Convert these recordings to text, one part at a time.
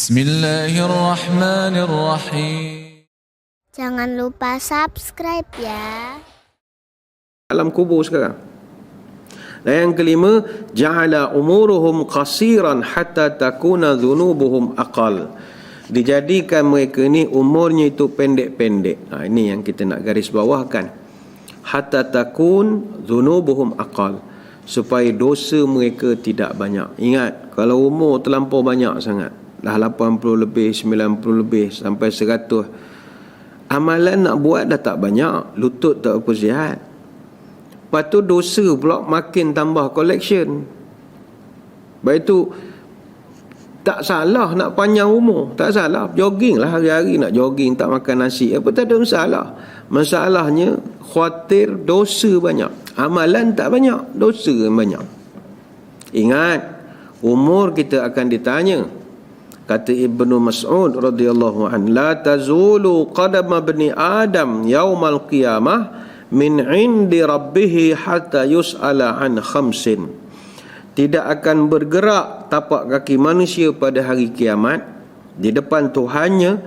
Bismillahirrahmanirrahim. Jangan lupa subscribe ya. alam kubur sekarang. Dan yang kelima, ja'ala umuruhum qasiran hatta takuna dhunubuhum aqal. Dijadikan mereka ni umurnya itu pendek-pendek. Ha, ini yang kita nak garis bawahkan. Hatta takun dhunubuhum aqal. Supaya dosa mereka tidak banyak. Ingat, kalau umur terlampau banyak sangat. Dah 80 lebih, 90 lebih, sampai 100. Amalan nak buat dah tak banyak. Lutut tak apa sihat. Lepas tu dosa pula makin tambah collection. Lepas itu tak salah nak panjang umur. Tak salah. Jogging lah hari-hari nak jogging tak makan nasi. Apa tak ada masalah. Masalahnya khawatir dosa banyak. Amalan tak banyak. Dosa banyak. Ingat. Umur kita akan ditanya. Kata Ibnu Mas'ud radhiyallahu an, la tazulu qadama bani Adam yaumal qiyamah min indi rabbih hatta yus'ala an khamsin. Tidak akan bergerak tapak kaki manusia pada hari kiamat di depan Tuhannya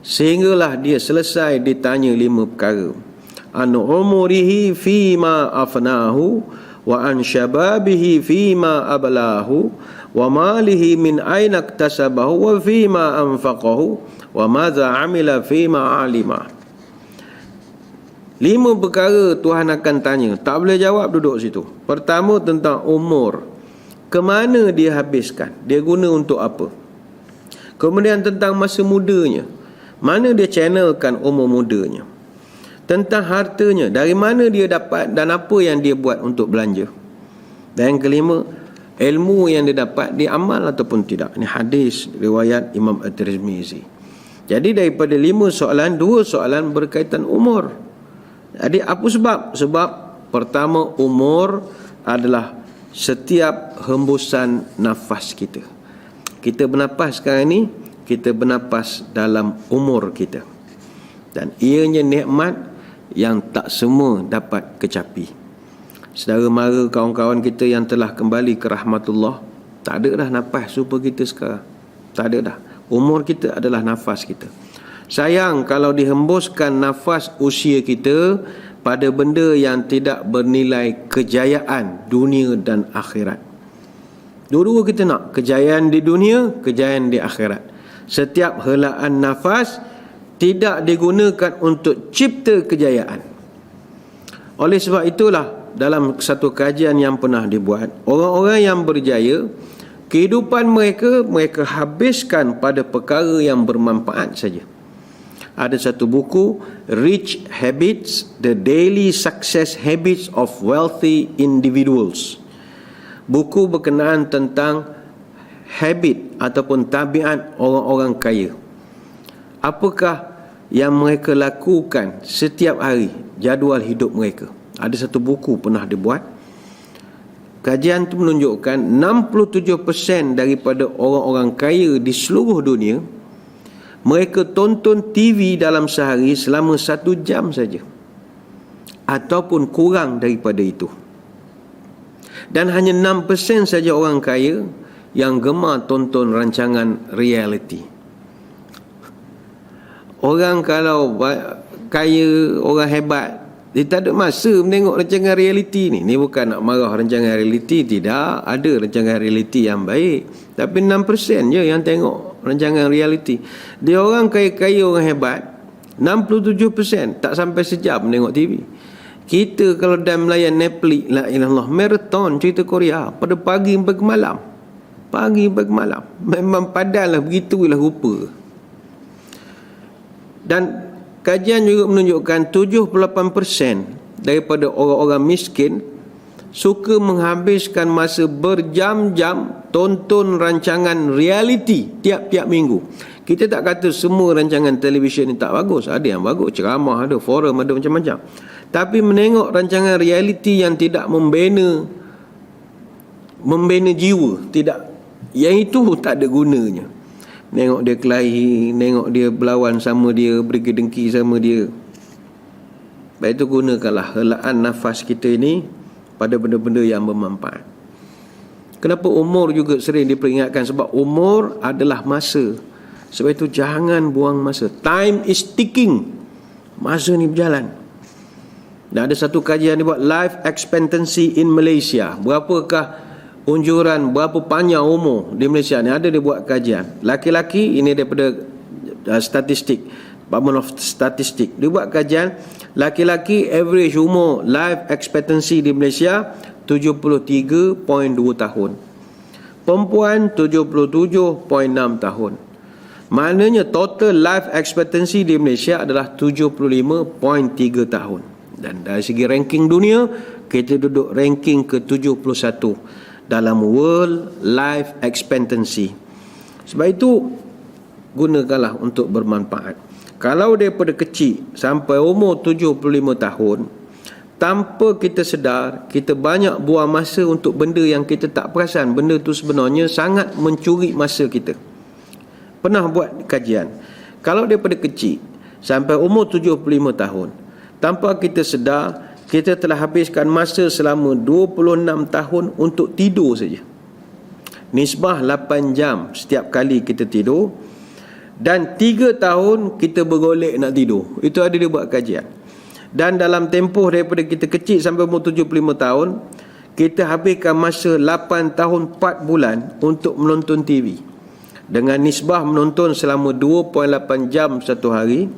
sehinggalah dia selesai ditanya lima perkara. An umurihi fima afnahu ablahu wa malihi min iktasabahu wa fima anfaqahu wa madza amila fima alimah Lima perkara Tuhan akan tanya. Tak boleh jawab duduk situ. Pertama tentang umur. Kemana dia habiskan? Dia guna untuk apa? Kemudian tentang masa mudanya. Mana dia channelkan umur mudanya? Tentang hartanya. Dari mana dia dapat dan apa yang dia buat untuk belanja? Dan yang kelima, ilmu yang dia dapat dia amal ataupun tidak. Ini hadis riwayat Imam At-Tirmizi. Jadi daripada lima soalan, dua soalan berkaitan umur. Jadi apa sebab? Sebab pertama umur adalah setiap hembusan nafas kita. Kita bernafas sekarang ni, kita bernafas dalam umur kita. Dan ianya nikmat yang tak semua dapat kecapi. Saudara mara kawan-kawan kita yang telah kembali ke rahmatullah, tak ada dah nafas super kita sekarang. Tak ada dah. Umur kita adalah nafas kita. Sayang kalau dihembuskan nafas usia kita pada benda yang tidak bernilai kejayaan dunia dan akhirat. Dua-dua kita nak kejayaan di dunia, kejayaan di akhirat. Setiap helaan nafas tidak digunakan untuk cipta kejayaan. Oleh sebab itulah dalam satu kajian yang pernah dibuat, orang-orang yang berjaya kehidupan mereka mereka habiskan pada perkara yang bermanfaat saja. Ada satu buku Rich Habits The Daily Success Habits of Wealthy Individuals. Buku berkenaan tentang habit ataupun tabiat orang-orang kaya. Apakah yang mereka lakukan setiap hari jadual hidup mereka. Ada satu buku pernah dibuat. Kajian itu menunjukkan 67% daripada orang-orang kaya di seluruh dunia mereka tonton TV dalam sehari selama satu jam saja ataupun kurang daripada itu. Dan hanya 6% saja orang kaya yang gemar tonton rancangan reality orang kalau kaya orang hebat dia tak ada masa menengok rancangan reality ni. Ni bukan nak marah rancangan reality. Tidak. Ada rancangan reality yang baik. Tapi 6% je yang tengok rancangan reality. Dia orang kaya-kaya orang hebat. 67% tak sampai sejam menengok TV. Kita kalau dah melayan Netflix, la ilallah, marathon cerita Korea. Pada pagi sampai ke malam. Pagi sampai ke malam. Memang padanlah begitulah rupa. Dan Kajian juga menunjukkan 78% daripada orang-orang miskin suka menghabiskan masa berjam-jam tonton rancangan reality tiap-tiap minggu. Kita tak kata semua rancangan televisyen ni tak bagus. Ada yang bagus, ceramah ada, forum ada macam-macam. Tapi menengok rancangan reality yang tidak membina membina jiwa, tidak yang itu tak ada gunanya. Nengok dia kelahi Nengok dia berlawan sama dia Beri dengki sama dia Baik itu gunakanlah Helaan nafas kita ini Pada benda-benda yang bermanfaat Kenapa umur juga sering diperingatkan sebab umur adalah masa. Sebab itu jangan buang masa. Time is ticking. Masa ni berjalan. Dan ada satu kajian dia buat life expectancy in Malaysia. Berapakah unjuran berapa panjang umur di Malaysia ni ada dia buat kajian. Laki-laki ini daripada uh, statistik Department of Statistik dia buat kajian laki-laki average umur life expectancy di Malaysia 73.2 tahun. Perempuan 77.6 tahun. Maknanya total life expectancy di Malaysia adalah 75.3 tahun. Dan dari segi ranking dunia, kita duduk ranking ke-71 dalam world life expectancy. Sebab itu gunakanlah untuk bermanfaat. Kalau daripada kecil sampai umur 75 tahun, tanpa kita sedar kita banyak buang masa untuk benda yang kita tak perasan benda tu sebenarnya sangat mencuri masa kita pernah buat kajian kalau daripada kecil sampai umur 75 tahun tanpa kita sedar kita telah habiskan masa selama 26 tahun untuk tidur saja. Nisbah 8 jam setiap kali kita tidur dan 3 tahun kita bergolek nak tidur. Itu ada dia buat kajian. Dan dalam tempoh daripada kita kecil sampai umur 75 tahun kita habiskan masa 8 tahun 4 bulan untuk menonton TV dengan nisbah menonton selama 2.8 jam satu hari.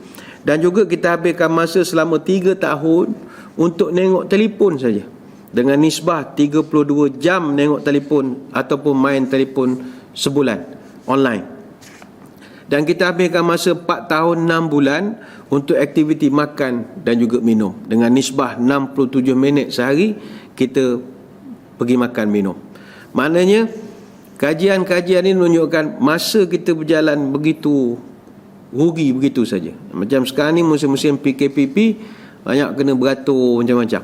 Dan juga kita habiskan masa selama 3 tahun untuk tengok telefon saja. Dengan nisbah 32 jam tengok telefon ataupun main telefon sebulan online. Dan kita habiskan masa 4 tahun 6 bulan untuk aktiviti makan dan juga minum. Dengan nisbah 67 minit sehari kita pergi makan minum. Maknanya kajian-kajian ini menunjukkan masa kita berjalan begitu rugi begitu saja. Macam sekarang ni musim-musim PKPP banyak kena beratur macam-macam.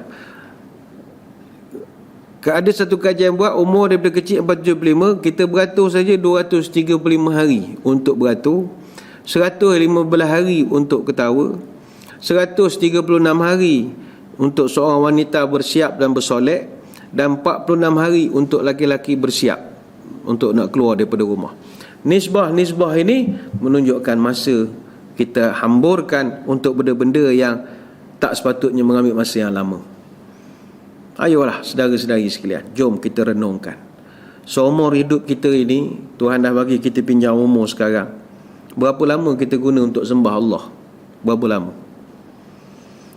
Ada satu kajian buat umur daripada kecil 475 kita beratur saja 235 hari untuk beratur 115 hari untuk ketawa 136 hari untuk seorang wanita bersiap dan bersolek dan 46 hari untuk laki-laki bersiap untuk nak keluar daripada rumah. Nisbah-nisbah ini menunjukkan masa kita hamburkan untuk benda-benda yang tak sepatutnya mengambil masa yang lama ayolah saudara-saudari sekalian jom kita renungkan seumur hidup kita ini Tuhan dah bagi kita pinjam umur sekarang Berapa lama kita guna untuk sembah Allah? Berapa lama?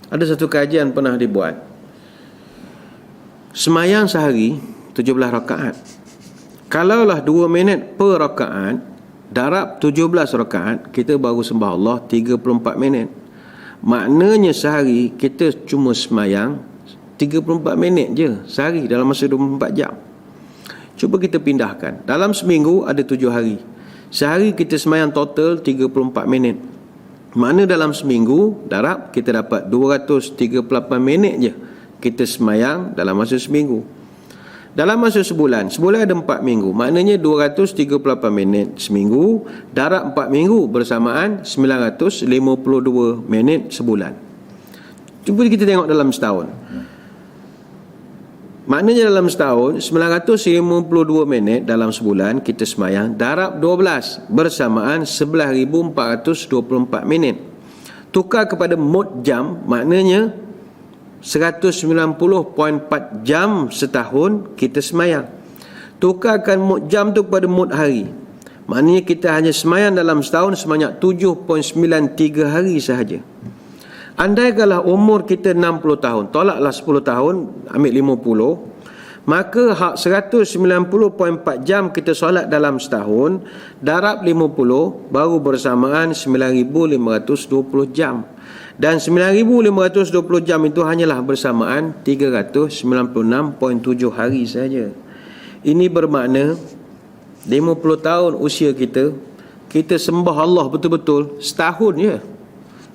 Ada satu kajian pernah dibuat. Semayang sehari 17 rakaat. Kalaulah 2 minit per rakaat, darab 17 rakaat, kita baru sembah Allah 34 minit. Maknanya sehari kita cuma semayang 34 minit je sehari dalam masa 24 jam. Cuba kita pindahkan. Dalam seminggu ada 7 hari. Sehari kita semayang total 34 minit. Mana dalam seminggu, darab kita dapat 238 minit je kita semayang dalam masa seminggu. Dalam masa sebulan, sebulan ada 4 minggu. Maknanya 238 minit seminggu, darab 4 minggu bersamaan 952 minit sebulan. Cuba kita tengok dalam setahun. Maknanya dalam setahun 952 minit dalam sebulan kita semayang darab 12 bersamaan 11424 minit. Tukar kepada mod jam maknanya 190.4 jam setahun kita semayang. Tukarkan mod jam tu kepada mod hari. Maknanya kita hanya semayang dalam setahun sebanyak 7.93 hari sahaja. Andai kalau umur kita 60 tahun, tolaklah 10 tahun, ambil 50, maka hak 190.4 jam kita solat dalam setahun, darab 50 baru bersamaan 9520 jam. Dan 9520 jam itu hanyalah bersamaan 396.7 hari saja. Ini bermakna 50 tahun usia kita, kita sembah Allah betul-betul setahun. Ya?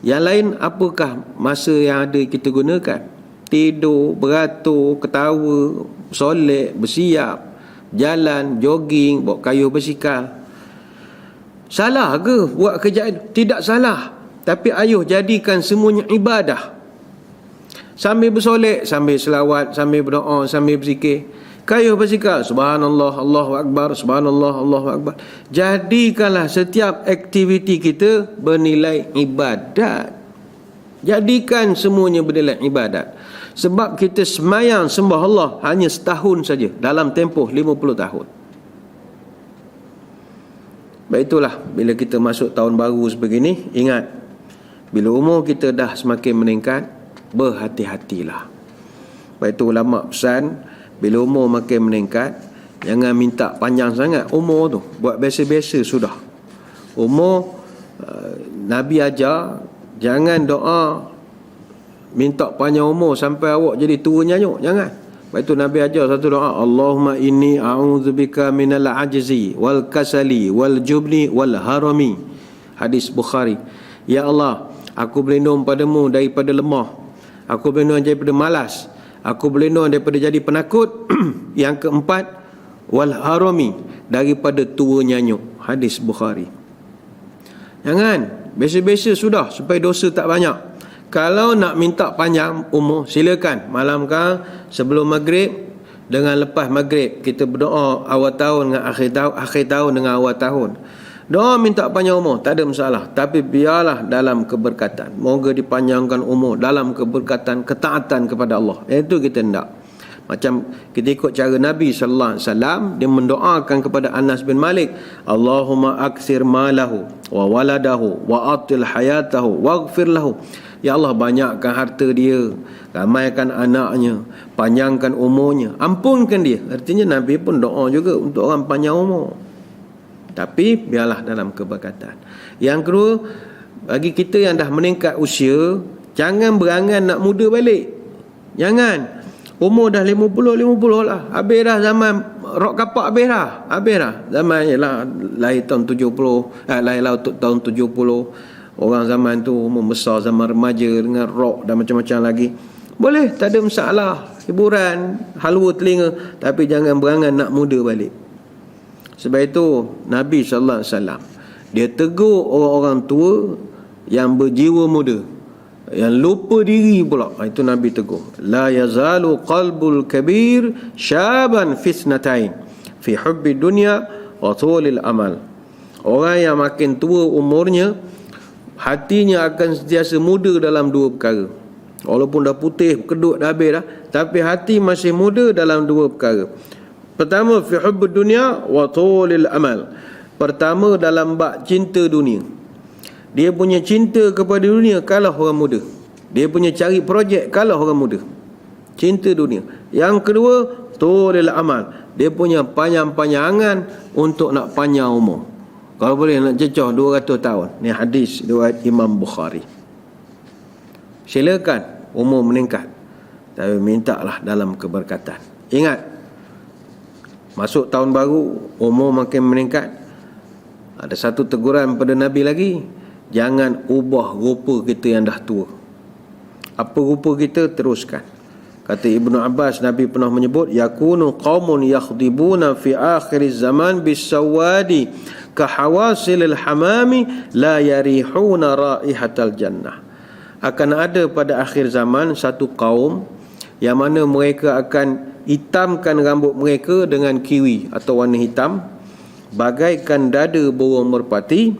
Yang lain apakah masa yang ada kita gunakan? Tidur, beratur, ketawa, solek, bersiap, jalan, jogging, bawa kayu bersikal. Salah ke buat kerja? Tidak salah. Tapi ayuh jadikan semuanya ibadah. Sambil bersolek, sambil selawat, sambil berdoa, sambil berzikir. Kayu bersikap subhanallah Allahu akbar subhanallah Allahu akbar. Jadikanlah setiap aktiviti kita bernilai ibadat. Jadikan semuanya bernilai ibadat. Sebab kita semayang sembah Allah hanya setahun saja dalam tempoh 50 tahun. Baik itulah bila kita masuk tahun baru sebegini, ingat bila umur kita dah semakin meningkat, berhati-hatilah. Baik itu ulama pesan, bila umur makin meningkat Jangan minta panjang sangat umur tu Buat biasa-biasa sudah Umur uh, Nabi ajar Jangan doa Minta panjang umur sampai awak jadi tua nyanyuk Jangan Lepas itu Nabi ajar satu doa Allahumma inni a'udzubika minal ajzi Wal kasali Wal jubni Wal harami Hadis Bukhari Ya Allah Aku berlindung padamu daripada lemah Aku berlindung daripada malas Aku berlindung daripada jadi penakut. yang keempat, wal harami daripada tua nyanyuk. Hadis Bukhari. Jangan, biasa-biasa sudah supaya dosa tak banyak. Kalau nak minta panjang umur, silakan. Malam kan sebelum maghrib dengan lepas maghrib kita berdoa awal tahun dengan akhir tahun, akhir tahun dengan awal tahun. Doa minta panjang umur, tak ada masalah. Tapi biarlah dalam keberkatan. Moga dipanjangkan umur dalam keberkatan, ketaatan kepada Allah. Itu kita hendak. Macam kita ikut cara Nabi sallallahu alaihi wasallam dia mendoakan kepada Anas bin Malik, Allahumma aksir malahu wa waladahu wa atil hayatahu waghfir lahu. Ya Allah banyakkan harta dia, ramaikan anaknya, panjangkan umurnya, ampunkan dia. Artinya Nabi pun doa juga untuk orang panjang umur. Tapi biarlah dalam keberkatan. Yang kedua, bagi kita yang dah meningkat usia, jangan berangan nak muda balik. Jangan. Umur dah 50-50 lah. Habis dah zaman rok kapak habis dah. Habis dah. Zaman ialah lahir tahun 70, eh, lahir lah tahun 70. Orang zaman tu umur besar, zaman remaja dengan rok dan macam-macam lagi. Boleh, tak ada masalah. Hiburan, halwa telinga. Tapi jangan berangan nak muda balik. Sebab itu Nabi wasallam dia tegur orang-orang tua yang berjiwa muda yang lupa diri pula. Ha, itu Nabi tegur. La yazalu qalbul kabir syaban fitnatain fi hubbi dunya wa tulil amal. Orang yang makin tua umurnya hatinya akan sentiasa muda dalam dua perkara. Walaupun dah putih kedut dah habis dah tapi hati masih muda dalam dua perkara. Pertama fi hubbud dunya wa tulil amal. Pertama dalam bab cinta dunia. Dia punya cinta kepada dunia kalah orang muda. Dia punya cari projek kalah orang muda. Cinta dunia. Yang kedua tulil amal. Dia punya panjang-panjangan untuk nak panjang umur. Kalau boleh nak cecah 200 tahun. Ni hadis riwayat Imam Bukhari. Silakan umur meningkat. Tapi mintalah dalam keberkatan. Ingat Masuk tahun baru Umur makin meningkat Ada satu teguran pada Nabi lagi Jangan ubah rupa kita yang dah tua. Apa rupa kita? Teruskan. Kata Ibnu Abbas Nabi pernah menyebut Yakunu qawmun yakhdibuna fi akhir zaman bisawadi Kahawasilil hamami La yarihuna raihatal jannah. Akan ada pada akhir zaman Satu kaum Yang mana mereka akan hitamkan rambut mereka dengan kiwi atau warna hitam bagaikan dada burung merpati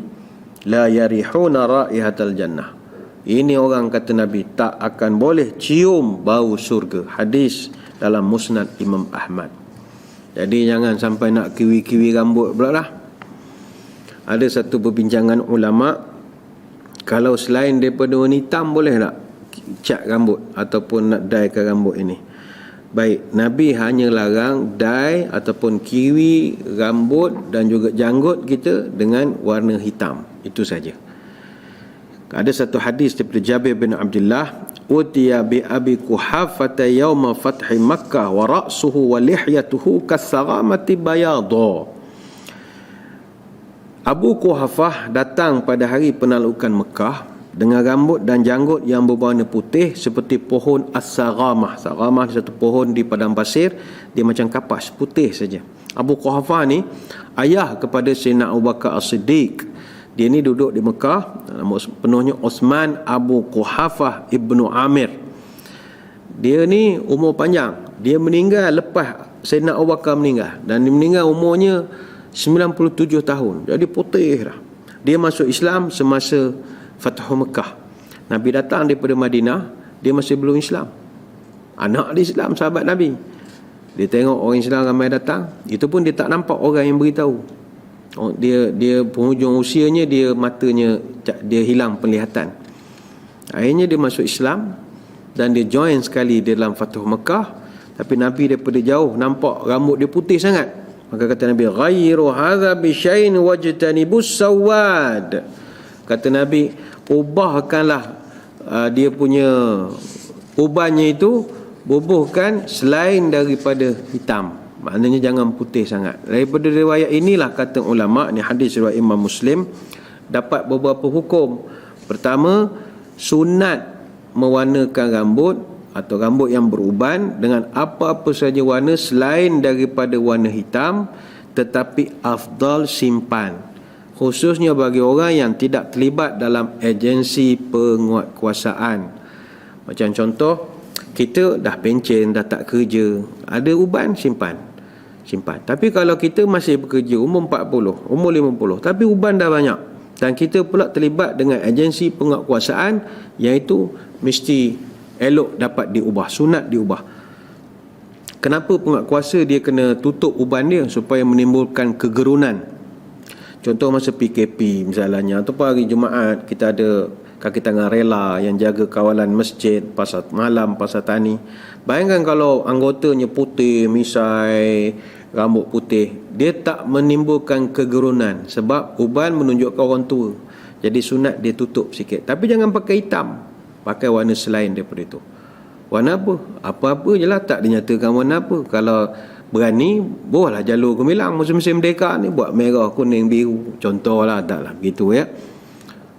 la yarihuna raihatal jannah. Ini orang kata Nabi tak akan boleh cium bau surga hadis dalam musnad Imam Ahmad. Jadi jangan sampai nak kiwi-kiwi rambut pula lah. Ada satu perbincangan ulama kalau selain daripada warna hitam boleh tak cat rambut ataupun nak dyekan rambut ini Baik, Nabi hanya larang dai ataupun kiwi rambut dan juga janggut kita dengan warna hitam. Itu saja. Ada satu hadis daripada Jabir bin Abdullah, "Utiya bi Abi Kuhafah yawma fathi Makkah wa ra'suhu wa lihyatuhu kasaramati bayadha." Abu Kuhafah datang pada hari penaklukan Mekah dengan rambut dan janggut yang berwarna putih seperti pohon as-saramah. Saramah satu pohon di padang pasir, dia macam kapas putih saja. Abu Quhafah ni ayah kepada Sayyidina Abu Bakar As-Siddiq. Dia ni duduk di Mekah, nama penuhnya Osman Abu Quhafah Ibnu Amir. Dia ni umur panjang. Dia meninggal lepas Sayyidina Abu Bakar meninggal dan dia meninggal umurnya 97 tahun. Jadi putih dah. Dia masuk Islam semasa Fathu Mekah. Nabi datang daripada Madinah, dia masih belum Islam. Anak dia Islam, sahabat Nabi. Dia tengok orang Islam ramai datang, itu pun dia tak nampak orang yang beritahu. Oh, dia dia penghujung usianya dia matanya dia hilang penglihatan. Akhirnya dia masuk Islam dan dia join sekali dalam Fathu Mekah tapi Nabi daripada jauh nampak rambut dia putih sangat. Maka kata Nabi, "Ghayru hadha bi syai'in wajtanibus sawad." Kata Nabi, ubahkanlah uh, dia punya ubannya itu bubuhkan selain daripada hitam. Maknanya jangan putih sangat. Daripada riwayat inilah kata ulama ni hadis riwayat Imam Muslim dapat beberapa hukum. Pertama, sunat mewarnakan rambut atau rambut yang beruban dengan apa-apa saja warna selain daripada warna hitam tetapi afdal simpan khususnya bagi orang yang tidak terlibat dalam agensi penguatkuasaan. Macam contoh kita dah pencen dah tak kerja ada uban simpan. Simpan. Tapi kalau kita masih bekerja umur 40 umur 50 tapi uban dah banyak dan kita pula terlibat dengan agensi penguatkuasaan iaitu mesti elok dapat diubah sunat diubah. Kenapa penguatkuasa dia kena tutup uban dia supaya menimbulkan kegerunan contoh masa PKP misalnya. Ataupun hari Jumaat kita ada kaki tangan rela yang jaga kawalan masjid pasar malam pasar tani. Bayangkan kalau anggotanya putih misai rambut putih dia tak menimbulkan kegerunan sebab uban menunjukkan orang tua. Jadi sunat dia tutup sikit. Tapi jangan pakai hitam. Pakai warna selain daripada itu. Warna apa? Apa-apa je lah tak dinyatakan warna apa. Kalau berani bolehlah jalur gemilang. Musim-musim merdeka ni buat merah kuning biru. Contoh lah tak lah. Begitu ya.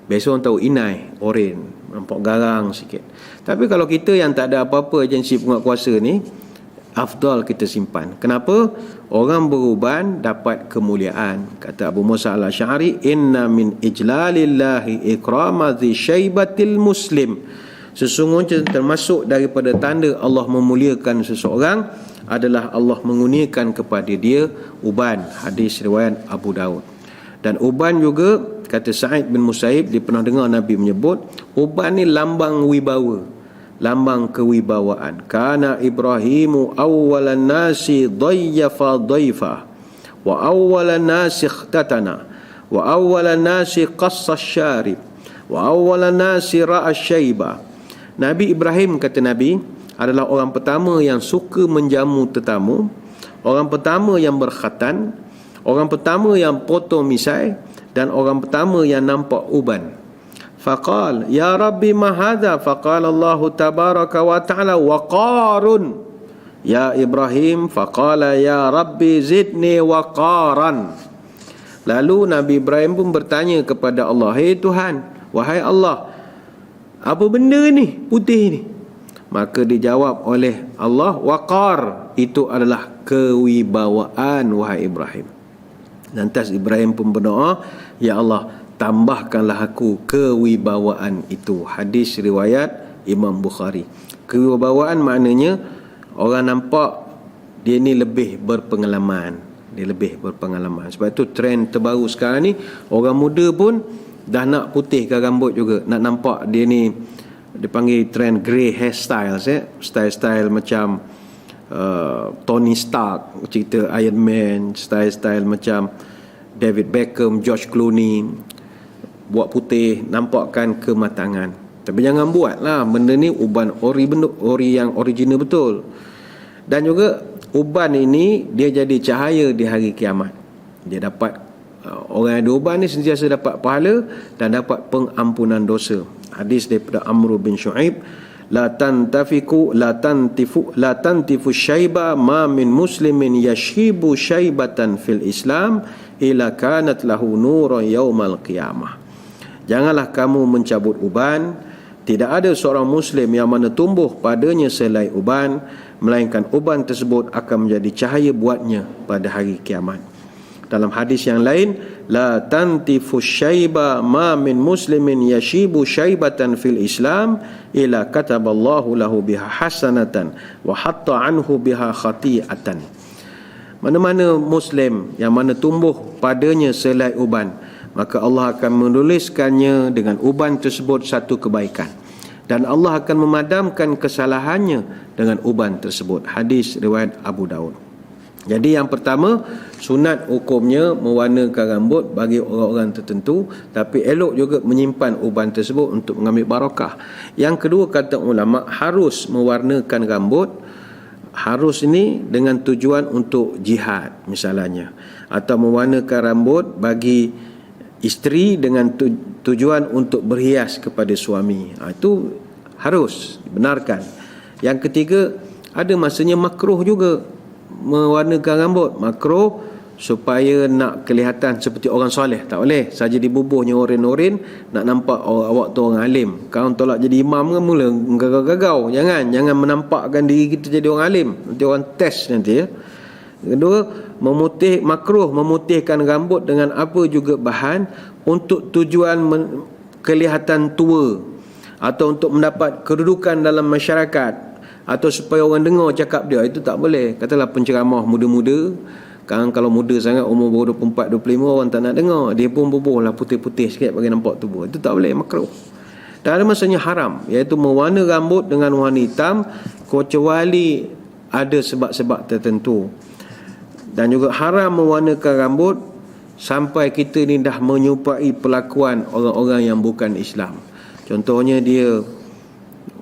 Biasa orang tahu inai oren. Nampak garang sikit. Tapi kalau kita yang tak ada apa-apa agensi penguatkuasa ni afdal kita simpan. Kenapa? Orang beruban dapat kemuliaan. Kata Abu Musa al-Asy'ari inna min ijlalillahi ikrama dhi syaibatil muslim. Sesungguhnya termasuk daripada tanda Allah memuliakan seseorang adalah Allah mengunikan kepada dia uban hadis riwayat Abu Daud. Dan uban juga kata Sa'id bin Musaib dia pernah dengar Nabi menyebut uban ni lambang wibawa lambang kewibawaan. Kana ibrahimu awwalan nasi dayyafa dayfa wa awwalan nasi ikhtatana wa awwalan nasi qassa syarib wa awwalan nasi ra'a syaiba. Nabi Ibrahim kata Nabi adalah orang pertama yang suka menjamu tetamu, orang pertama yang berkhatan, orang pertama yang potong misai dan orang pertama yang nampak uban. Faqal, Ya Rabbi mahadha, faqal Allah tabaraka wa ta'ala waqarun. Ya Ibrahim, faqala Ya Rabbi zidni waqaran. Lalu Nabi Ibrahim pun bertanya kepada Allah, Hei Tuhan, wahai Allah, apa benda ni putih ni? Maka dijawab oleh Allah, "Waqar." Itu adalah kewibawaan wahai Ibrahim. Lantas Ibrahim pun berdoa, "Ya Allah, tambahkanlah aku kewibawaan itu. Hadis riwayat Imam Bukhari. Kewibawaan maknanya orang nampak dia ni lebih berpengalaman. Dia lebih berpengalaman. Sebab itu trend terbaru sekarang ni orang muda pun dah nak putihkan rambut juga. Nak nampak dia ni dipanggil trend grey hairstyle eh? style-style macam uh, Tony Stark cerita Iron Man style-style macam David Beckham, George Clooney buat putih nampakkan kematangan. Tapi jangan buat lah benda ni uban ori benda ori yang original betul. Dan juga uban ini dia jadi cahaya di hari kiamat. Dia dapat uh, orang yang ada uban ni sentiasa dapat pahala dan dapat pengampunan dosa hadis daripada Amr bin Shu'aib la tantafiku la tantifu la tantifu syaiba ma min muslimin yashibu syaibatan fil islam ila kanat lahu nurun yaumal qiyamah. Janganlah kamu mencabut uban. Tidak ada seorang Muslim yang mana tumbuh padanya selai uban Melainkan uban tersebut akan menjadi cahaya buatnya pada hari kiamat Dalam hadis yang lain La tantifu syaiba ma min muslimin yashibu syaibatan fil islam Ila kataballahu lahu biha hasanatan Wa hatta anhu biha khati'atan. Mana-mana muslim yang mana tumbuh padanya selai uban maka Allah akan menuliskannya dengan uban tersebut satu kebaikan. Dan Allah akan memadamkan kesalahannya dengan uban tersebut. Hadis riwayat Abu Daud jadi yang pertama sunat hukumnya mewarnakan rambut bagi orang-orang tertentu tapi elok juga menyimpan uban tersebut untuk mengambil barakah. Yang kedua kata ulama harus mewarnakan rambut harus ini dengan tujuan untuk jihad misalnya atau mewarnakan rambut bagi isteri dengan tujuan untuk berhias kepada suami. Ha, itu harus dibenarkan. Yang ketiga ada masanya makruh juga mewarnakan rambut makro supaya nak kelihatan seperti orang soleh. Tak boleh. Saja dibubuhnya oren-oren nak nampak oh, awak tu orang alim. Kalau tolak jadi imam kan mula gagau-gagau. Jangan jangan menampakkan diri kita jadi orang alim. Nanti orang test nanti ya. Kedua memutih makruh memutihkan rambut dengan apa juga bahan untuk tujuan men- kelihatan tua atau untuk mendapat kedudukan dalam masyarakat atau supaya orang dengar cakap dia itu tak boleh. Katalah penceramah muda-muda kan kalau muda sangat umur baru 24 25 orang tak nak dengar. Dia pun bubuh lah putih-putih sikit bagi nampak tubuh. Itu tak boleh makruh. Dan ada masanya haram iaitu mewarna rambut dengan warna hitam kecuali ada sebab-sebab tertentu. Dan juga haram mewarnakan rambut sampai kita ni dah menyupai pelakuan orang-orang yang bukan Islam. Contohnya dia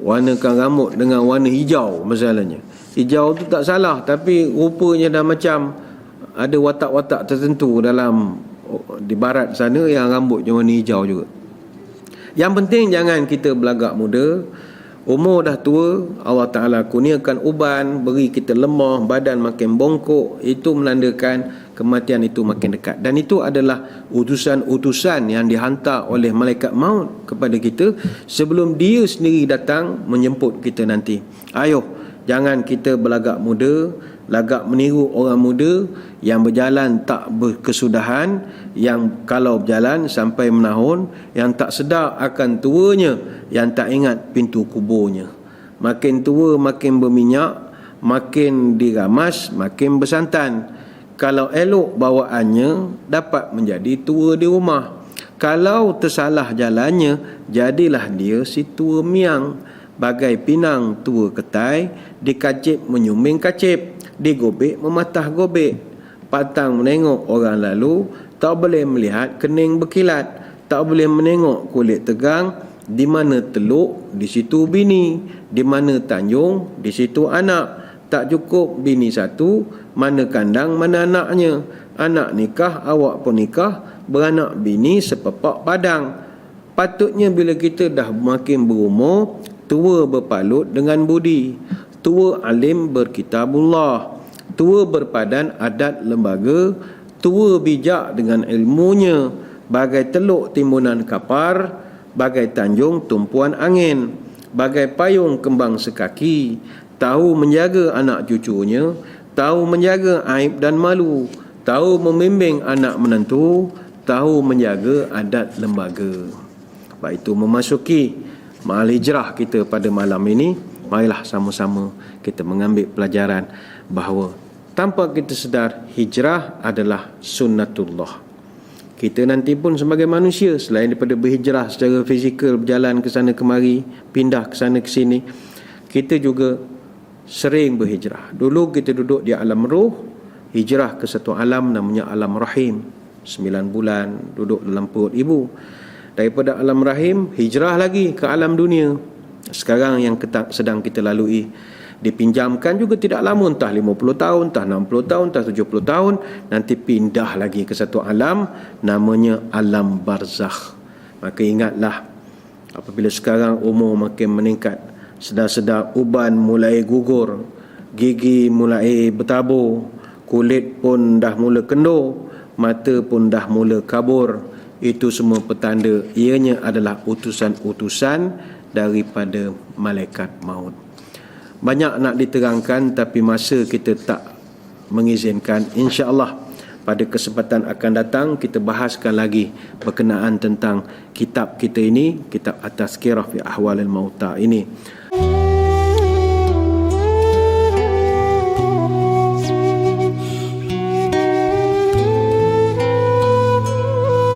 warnakan rambut dengan warna hijau masalahnya. Hijau tu tak salah tapi rupanya dah macam ada watak-watak tertentu dalam di barat sana yang rambutnya warna hijau juga. Yang penting jangan kita belagak muda. Umur dah tua Allah Ta'ala kurniakan uban beri kita lemah badan makin bongkok. Itu menandakan kematian itu makin dekat. Dan itu adalah utusan-utusan yang dihantar oleh malaikat maut kepada kita sebelum dia sendiri datang menjemput kita nanti. Ayo jangan kita berlagak muda lagak meniru orang muda yang berjalan tak berkesudahan yang kalau berjalan sampai menahun yang tak sedar akan tuanya yang tak ingat pintu kuburnya. Makin tua makin berminyak makin diramas makin bersantan kalau elok bawaannya dapat menjadi tua di rumah. Kalau tersalah jalannya jadilah dia si tua miang. Bagai pinang tua ketai dikacip menyuming kacip digobek mematah gobek. Patang menengok orang lalu tak boleh melihat kening berkilat. Tak boleh menengok kulit tegang di mana teluk di situ bini. Di mana tanjung di situ anak tak cukup bini satu mana kandang mana anaknya. Anak nikah awak pun nikah beranak bini sepepak padang. Patutnya bila kita dah makin berumur tua berpalut dengan budi. Tua alim berkitabullah. Tua berpadan adat lembaga. Tua bijak dengan ilmunya. Bagai teluk timbunan kapar bagai tanjung tumpuan angin. Bagai payung kembang sekaki tahu menjaga anak cucunya tahu menjaga aib dan malu, tahu membimbing anak menentu, tahu menjaga adat lembaga. Baik itu memasuki mahal hijrah kita pada malam ini, marilah sama-sama kita mengambil pelajaran bahawa tanpa kita sedar hijrah adalah sunnatullah. Kita nanti pun sebagai manusia selain daripada berhijrah secara fizikal berjalan ke sana kemari, pindah ke sana ke sini, kita juga sering berhijrah. Dulu kita duduk di alam roh, hijrah ke satu alam namanya alam rahim. Sembilan bulan duduk dalam perut ibu. Daripada alam rahim, hijrah lagi ke alam dunia. Sekarang yang kita, sedang kita lalui dipinjamkan juga tidak lama entah 50 tahun, entah 60 tahun, entah 70 tahun nanti pindah lagi ke satu alam namanya alam barzakh. Maka ingatlah apabila sekarang umur makin meningkat sedar-sedar uban mulai gugur gigi mulai bertabur kulit pun dah mula kendur mata pun dah mula kabur. Itu semua petanda ianya adalah utusan-utusan daripada malaikat maut. Banyak nak diterangkan tapi masa kita tak mengizinkan insya-Allah pada kesempatan akan datang kita bahaskan lagi berkenaan tentang kitab kita ini kitab atas kirah fi ahwalil mauta ini